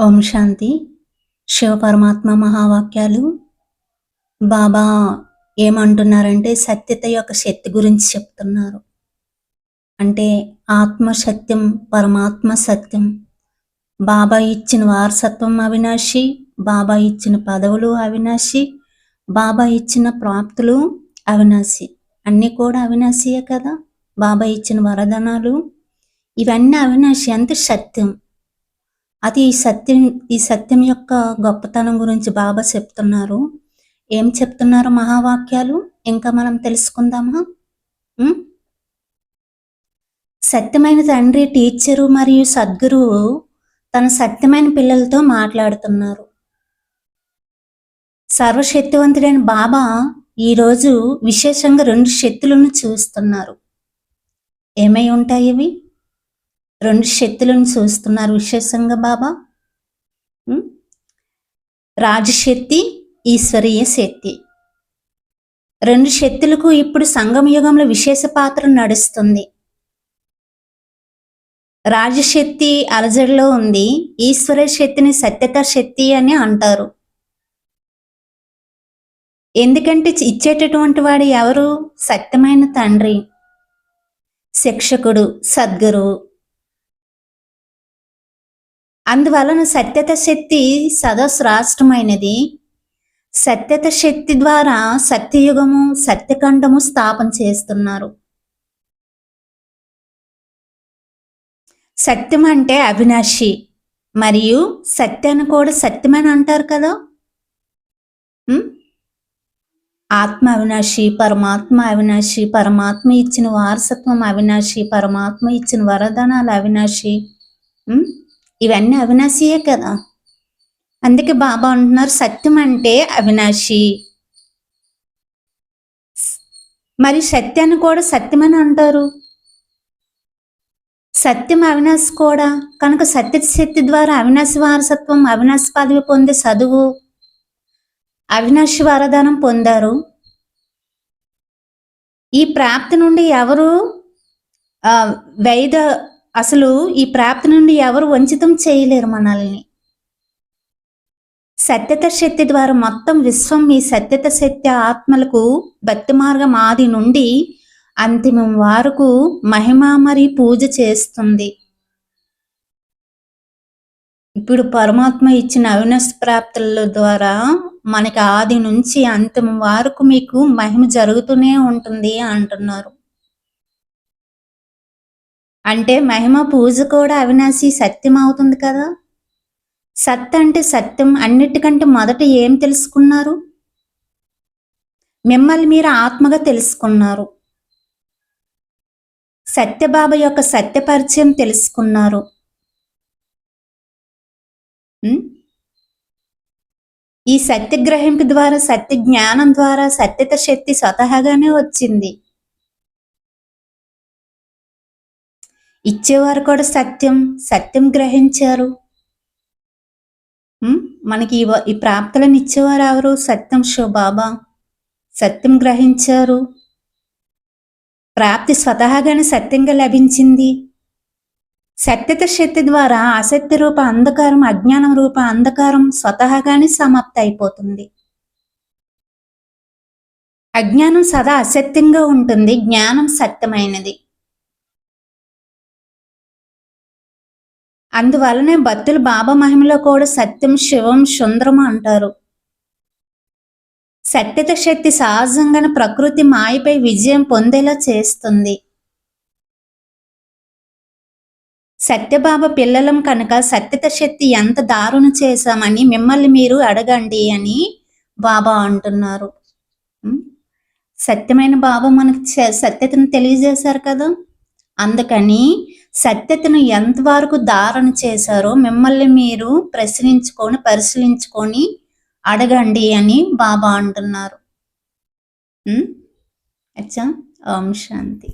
ఓం శాంతి. శివపరమాత్మ మహావాక్యాలు. బాబా ఏమంటున్నారంటే సత్యత యొక్క శక్తి గురించి చెప్తున్నారు. అంటే ఆత్మ సత్యం పరమాత్మ సత్యం. బాబా ఇచ్చిన వారసత్వం అవినాశి బాబా ఇచ్చిన పదవులు అవినాశి బాబా ఇచ్చిన ప్రాప్తులు అవినాశి. అన్నీ కూడా అవినాశియే కదా. బాబా ఇచ్చిన వరదనాలు. ఇవన్నీ అవినాశి అంటే సత్యం. అది ఈ సత్యం ఈ సత్యం యొక్క గొప్పతనం గురించి బాబా చెప్తున్నారు. ఏం చెప్తున్నారు మహావాక్యాలు? ఇంకా మనం తెలుసుకుందామా? సత్యమైన తండ్రి టీచరు మరియు సద్గురువు తన సత్యమైన పిల్లలతో మాట్లాడుతున్నారు. సర్వశక్తివంతుడైన బాబా ఈరోజు విశేషంగా రెండు శక్తులను చూస్తున్నారు. ఏమై ఉంటాయి ఇవి? రెండు శక్తులను చూస్తున్నారు విశేషంగా బాబా. రాజశక్తి ఈశ్వరీయ శక్తి. రెండు శక్తులకు ఇప్పుడు సంగమ యుగంలో విశేష పాత్ర నడుస్తుంది. రాజశక్తి అలజడిలో ఉంది. ఈశ్వర శక్తిని సత్యత శక్తి అని అంటారు. ఎందుకంటే ఇచ్చేటటువంటి వాడు ఎవరు? సత్యమైన తండ్రి. శిక్షకుడు సద్గురువు అందువలన సత్యత శక్తి సదశ్రాష్టమైనది సత్యత శక్తి ద్వారా సత్యయుగము సత్యఖండము స్థాపన చేస్తున్నారు. సత్యం అంటే అవినాశి మరియు సత్యాన్ని కూడా సత్యమని అంటారు కదా? ఆత్మ అవినాశి పరమాత్మ అవినాశి పరమాత్మ ఇచ్చిన వారసత్వం అవినాశి పరమాత్మ ఇచ్చిన వరదానాలు అవినాశి. ఇవన్నీ అవినాశియే కదా. అందుకే బాబా అంటున్నారు సత్యం అంటే అవినాశి. మరి సత్యాన్ని కూడా సత్యమని అంటారు? సత్యం అవినాశి కూడా. కనుక సత్య శక్తి ద్వారా అవినాశి వారసత్వం అవినాశి పదవి పొందే చదువు అవినాశి వరదానం పొందారు. ఈ ప్రాప్తి నుండి ఎవరు వైద అసలు ఈ ప్రాప్తి నుండి ఎవరు వంచితం చేయలేరు మనల్ని. సత్యత శక్తి ద్వారా మొత్తం విశ్వం ఈ సత్యత శక్తి ఆత్మలకు భక్తి మార్గం ఆది నుండి అంతిమం వరకు మహిమ మరి పూజ చేస్తుంది. ఇప్పుడు పరమాత్మ ఇచ్చిన అవినస్ ప్రాప్తుల ద్వారా మనకి ఆది నుంచి అంతిమం వరకు మీకు మహిమ జరుగుతూనే ఉంటుంది అంటున్నారు. అంటే మహిమ పూజ కూడా అవినాశి సత్యం అవుతుంది కదా? సత్ అంటే సత్యం అన్నిటికంటే మొదట ఏం తెలుసుకున్నారు? మిమ్మల్ని మీరు ఆత్మగా తెలుసుకున్నారు. సత్యబాబు యొక్క సత్య పరిచయం తెలుసుకున్నారు ఈ సత్యగ్రహింపు ద్వారా సత్య జ్ఞానం ద్వారా సత్యత శక్తి స్వతహాగానే వచ్చింది. ఇచ్చేవారు కూడా సత్యం సత్యం గ్రహించారు. మనకి ఈ ప్రాప్తులను ఇచ్చేవారు ఎవరు? సత్యం షో బాబా. సత్యం గ్రహించారు. ప్రాప్తి స్వతహాగానే సత్యంగా లభించింది. సత్యత శక్తి ద్వారా అసత్య రూప అంధకారం అజ్ఞానం రూప అంధకారం స్వతహాగానే సమాప్తి అయిపోతుంది. అజ్ఞానం సదా అసత్యంగా ఉంటుంది. జ్ఞానం సత్యమైనది. అందువలనే భక్తులు బాబా మహిమలో కూడా సత్యం శివం సుందరం అంటారు. సత్యత శక్తి సహజంగానే ప్రకృతి మాయపై విజయం పొందేలా చేస్తుంది. సత్యబాబా పిల్లలం కనుక సత్యత శక్తి ఎంత దారుణ చేశామని మిమ్మల్ని మీరు అడగండి అని బాబా అంటున్నారు. సత్యమైన బాబా మనకు సత్యతను తెలియజేశారు కదా? అందుకని సత్యతను ఎంతవరకు ధారణ చేశారో మిమ్మల్ని మీరు ప్రశ్నించుకొని పరిశీలించుకొని అడగండి అని బాబా అంటున్నారు. అచ్చా? ఓం శాంతి.